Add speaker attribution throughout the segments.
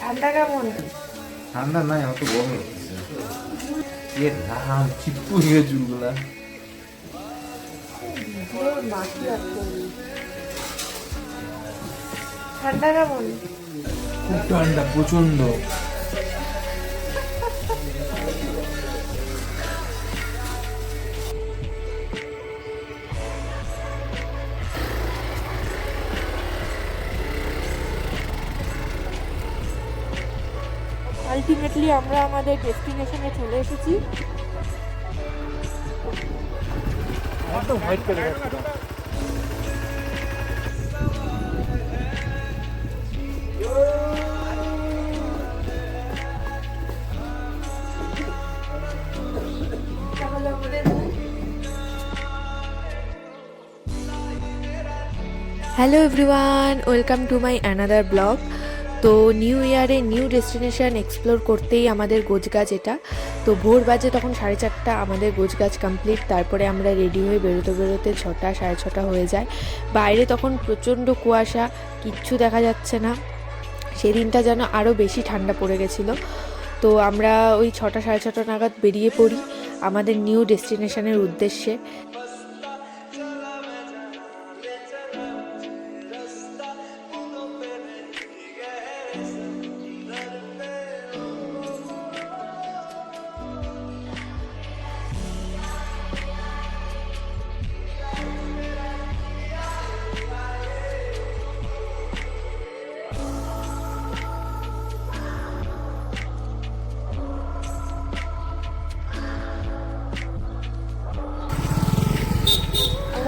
Speaker 1: ঠান্ডা কেমন?
Speaker 2: ঠান্ডা নাই আমার তো গরম লাগতেছে। এ রাম চিপ্পু হয়ে চুলগুলা।
Speaker 1: ঠান্ডা কেমন?
Speaker 2: খুব ঠান্ডা প্রচণ্ড
Speaker 1: আলটিমেটলি আমরা আমাদের ডেস্টিনেশনে চলে এসেছি।
Speaker 2: White colour
Speaker 1: hello everyone welcome to my another blog তো নিউ ইয়ারে নিউ ডেস্টিনেশান এক্সপ্লোর করতেই আমাদের গোছগাছ এটা। তো ভোর বাজে তখন সাড়ে চারটা আমাদের গোছগাছ কমপ্লিট, তারপরে আমরা রেডি হয়ে বেরোতে বেরোতে ছটা, সাড়ে ছটা হয়ে যায়। বাইরে তখন প্রচণ্ড কুয়াশা, কিচ্ছু দেখা যাচ্ছে না। সেদিনটা যেন আরও বেশি ঠান্ডা পড়ে গেছিল। তো আমরা ওই ছটা, সাড়ে ছটা নাগাদ বেরিয়ে পড়ি আমাদের নিউ ডেস্টিনেশনের উদ্দেশ্যে।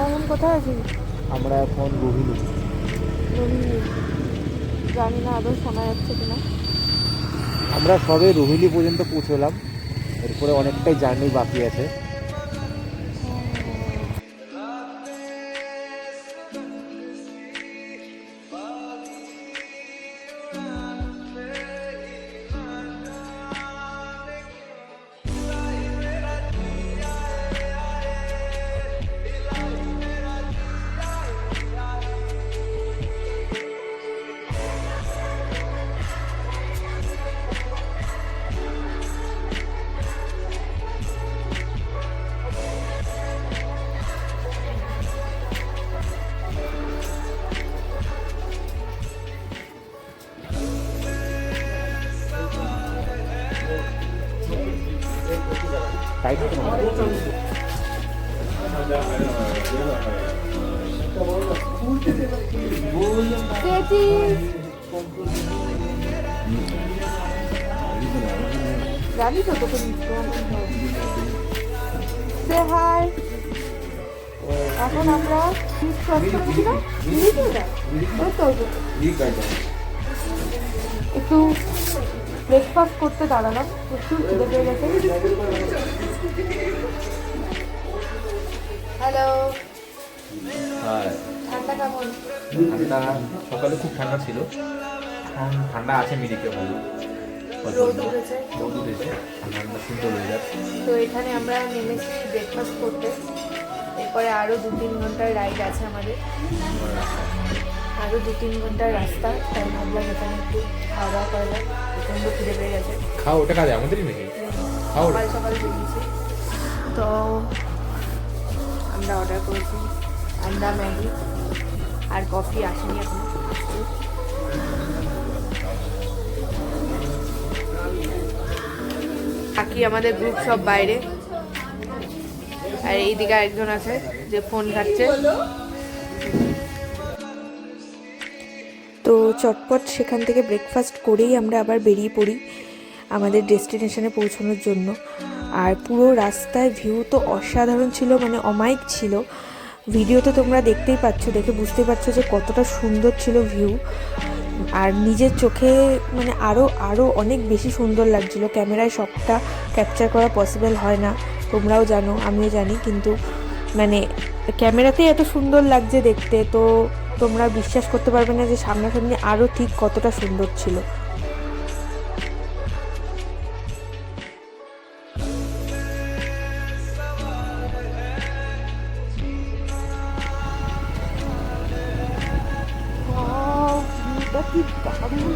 Speaker 1: এখন কোথায় আছি
Speaker 2: আমরা এখন রোহিণী
Speaker 1: রোহিণী জানি না আদৌ শোনা যাচ্ছে কিনা।
Speaker 2: আমরা সবে রোহিণী পর্যন্ত পৌঁছলাম। এরপরে অনেকটাই জার্নি বাকি আছে। তাই তো
Speaker 1: জানি তো তোকে সে হাই এখন আমরা ফিস ক্রস করেছি না। একটু ব্রেকফাস্ট করতে দাঁড়ালাম প্রচুর খিদে পেয়ে গেছে। হ্যালো
Speaker 2: হ্যাঁ
Speaker 1: ঠান্ডা কেমন?
Speaker 2: ঠান্ডা সকালে খুব ঠান্ডা ছিল। এখন ঠান্ডা আছে মিরিকে ভালো
Speaker 1: তো এখানে আমরা নেমেছি ব্রেকফাস্ট করতে। এরপরে আরও দু তিন ঘণ্টার রাইড আছে আমাদের। আরও দু তিন ঘণ্টার রাস্তা তাই ভাবলাম এখানে একটু খাওয়া দাওয়া করা যাক প্রচণ্ড খিদে পেয়ে গেছে।
Speaker 2: খাও ওটা কাজে আমাদেরই নাকি? খাও
Speaker 1: সকাল সকাল বেরিয়েছি। তো আমরা অর্ডার করেছি আন্ডা ম্যাগি আর কফি আসেনি এখন। বাকি আমাদের গ্রুপ সব বাইরে। আর এইদিকে আরেকজন আছে যে ফোন ঘাটছে। চটপট সেখান থেকে ব্রেকফাস্ট করেই আমরা আবার বেরিয়ে পড়ি আমাদের ডেস্টিনেশনে পৌঁছানোর জন্য। আর পুরো রাস্তায় ভিউ তো অসাধারণ ছিল মানে অমায়িক ছিল। ভিডিওতে তোমরা দেখতেই পাচ্ছ, দেখে বুঝতে পারছ যে কতটা সুন্দর ছিল ভিউ আর নিজের চোখে মানে আরও আরও অনেক বেশি সুন্দর লাগছিল। ক্যামেরায় সবটা ক্যাপচার করা পসিবল হয় না, তোমরাও জানো, আমিও জানি, কিন্তু মানে ক্যামেরাতেই এত সুন্দর লাগছে দেখতে, তো তোমরা বিশ্বাস করতে পারবে না যে সামনাসামনি আরও ঠিক কতটা সুন্দর ছিল। কি দারুণ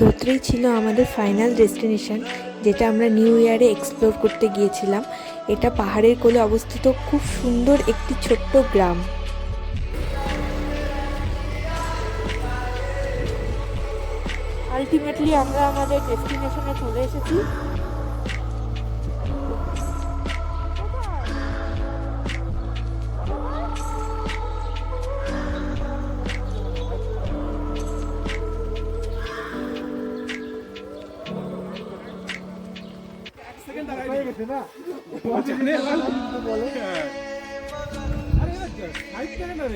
Speaker 1: ধোত্রেই ছিল আমাদের ফাইনাল ডেস্টিনেশন যেটা আমরা নিউ ইয়ারে এক্সপ্লোর করতে গিয়েছিলাম। এটা পাহাড়ের কোলে অবস্থিত খুব সুন্দর একটি ছোট্ট গ্রাম। আলটিমেটলি আমরা আমাদের ডেস্টিনেশনে চলে এসেছি।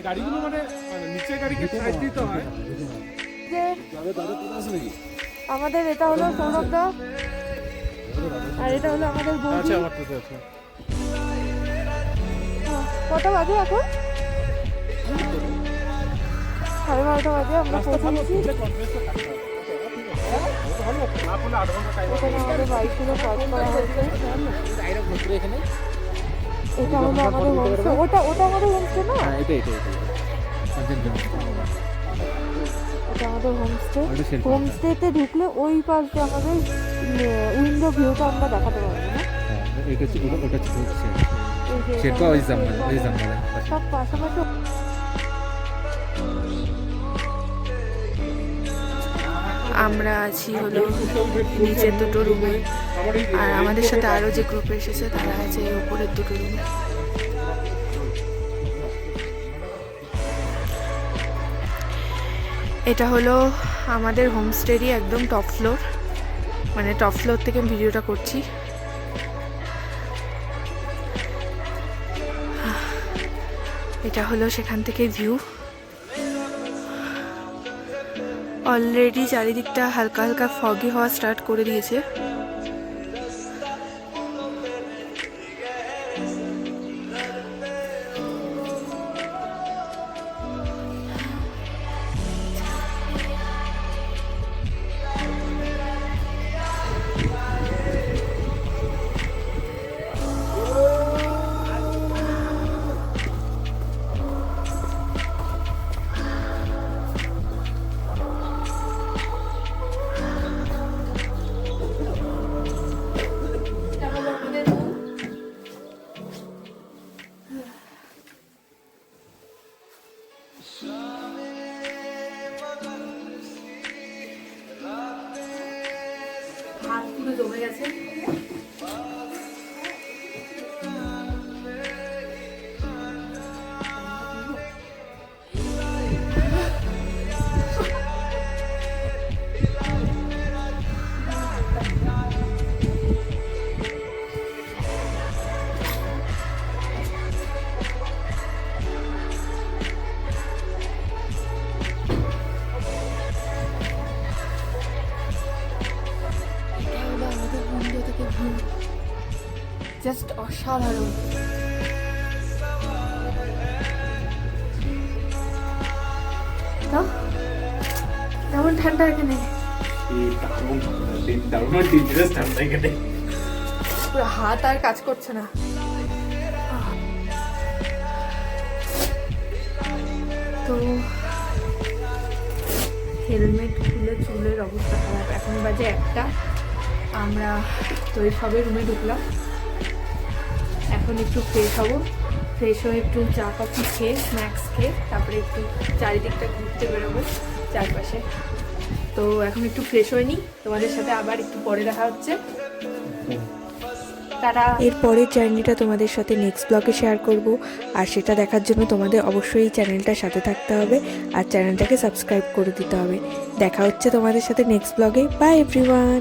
Speaker 3: গাড়িগুলো মানে মানে নিচে গাড়িকে সাইড দিতে হয়।
Speaker 1: আমাদের এটা হলো সৌরভ দা। আর এটা হলো আমাদের
Speaker 3: আচ্ছা আমার তো আছে।
Speaker 1: কটা বাজে এখন? সাড়ে বারোটা বাজে আমরা পৌঁছে ওটা ওটা আমাদের না
Speaker 2: এটা এটা
Speaker 1: হোমস্টেতে ঢুকলে ওই পাশে আমাদের উইন্ডো ভিউটা আমরা দেখাতে পারব না
Speaker 2: এটা ওটা
Speaker 1: এই
Speaker 2: ওই ওই
Speaker 1: সব পাশাপাশি আমরা আছি হলো নিচের দুটো রুমে। আর আমাদের সাথে আরও যে গ্রুপে এসেছে, তারা আছে এই উপরের দুটো রুমে। এটা হলো আমাদের হোমস্টেরই একদম টপ ফ্লোর মানে টপ ফ্লোর থেকে ভিডিওটা করছি। এটা হলো সেখান থেকে ভিউ অলরেডি চারিদিকটা হালকা হালকা ফগি হওয়া স্টার্ট করে দিয়েছে। হাত পুরো জমে গেছে। অসাধারণ তো? কেমন ঠান্ডা এখানে? পুরো হাত আর কাজ করছে না। তো হেলমেট খুলে চুলের অবস্থা খারাপ। এখন বাজে একটা। আমরা তো সবে রুমে ঢুকলাম। এখন একটু ফ্রেশ হব। ফ্রেশ হয়ে একটু চা কফি খেয়ে স্ন্যাক্স খেয়ে, তারপরে একটু চারিদিকটা ঘুরতে বেরোবো চারপাশে। তো এখন একটু ফ্রেশ হয়ে নিই। তোমাদের সাথে আবার একটু পরে দেখা হচ্ছে। তারা এর পরের জার্নিটা তোমাদের সাথে নেক্সট ব্লগে শেয়ার করব। আর সেটা দেখার জন্য তোমাদের অবশ্যই এই চ্যানেলটার সাথে থাকতে হবে। আর চ্যানেলটাকে সাবস্ক্রাইব করে দিতে হবে। দেখা হচ্ছে তোমাদের সাথে নেক্সট ব্লগে বাই এভরিওয়ান